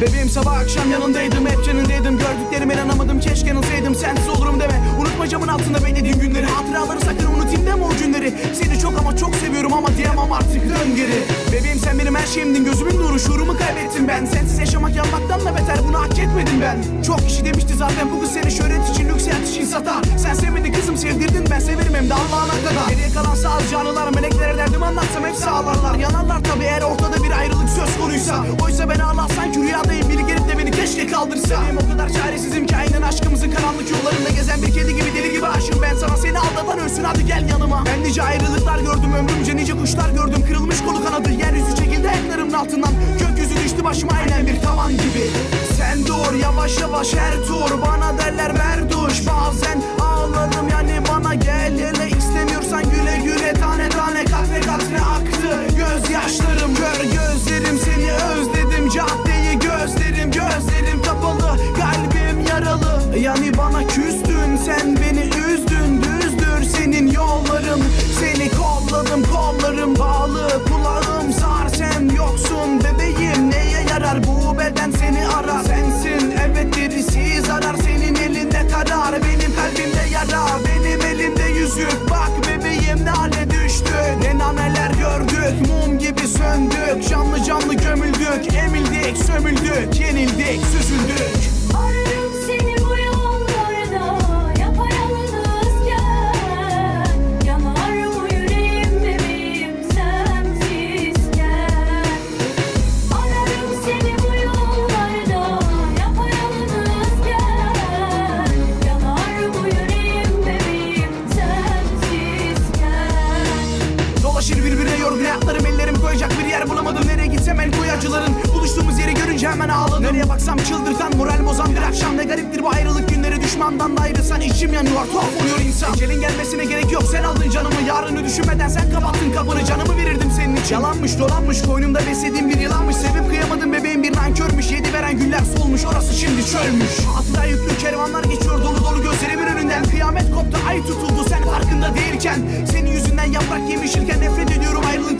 Bebeğim sabah akşam yanındaydım hep canındaydım. Gördüklerime inanamadım keşke yanılsaydım Sensiz olurum deme. Unutma camın altında beklediğim günleri Hatıraları sakın unutayım deme o günleri. Seni çok ama çok seviyorum ama diyemem artık dön geri. Bebeğim sen benim her şeyimdin gözümün nuru Şuurumu kaybettim ben. Sensiz yaşamak yanmaktan da beter bunu hak etmedim ben. Çok kişi demişti zaten bu kız seni şöhret için hayat için satar. Sen sevmedin kızım sevdirdin ben severim hem de Allah'ına kadar Geriye kalan sağ canlılar meleklere derdimi anlatsam hepsi ağlarlar Yanarlar tabi eğer ortada bir ayrılık söz konuysa. Oysa ben ağlarsan kaldırsa Benim o kadar çaresizim ki aynen aşkımızın karanlık yollarında gezen bir kedi gibi deli gibi aşığım. Ben sana seni aldatan ölsün hadi gel yanıma. Ben nice ayrılıklar gördüm ömrümce nice kuşlar gördüm. Kırılmış kolu kanadı yeryüzü çekildi ayaklarımın altından. Gökyüzü düştü başıma aynen bir tavan gibi. Sen dur yavaş yavaş her tur. Bana derler berduş Bazen sömüldük Yenildik süzüldük Ararım seni bu yollarda yapayalnızken Yanar mı yüreğim bebeğim sensizken Ararım seni bu yollarda yapayalnızken Yanar mı yüreğim bebeğim sensizken Dolaşır birbirine yorgun hayatlarım koyacak bir yer bulamadım. Nereye gitsem el acıların. Buluştuğumuz yeri görünce hemen ağladım Nereye baksam çıldırtan moral bozan bir akşam. Ne gariptir bu ayrılık günleri. Düşmandan da ayrılsan içim yanıyor. Tuhaf oluyor insan. Ecelin gelmesine gerek yok. Sen aldın canımı. Yarını düşünmeden sen kapattın kapını. Canımı verirdim senin için. Yalanmış dolanmış koynumda beslediğim bir yılanmış. Sevip kıyamadım bebeğim bir nankörmüş. Yedi veren güller solmuş. Orası şimdi çölmüş. Hatıra yüklü kervanlar geçiyor dolu dolu gözlerimin önünden. Kıyamet koptu ay tutuldu sen farkında değilken. Senin yüzünden yaprak yemişirken nefret ediyorum ayrılık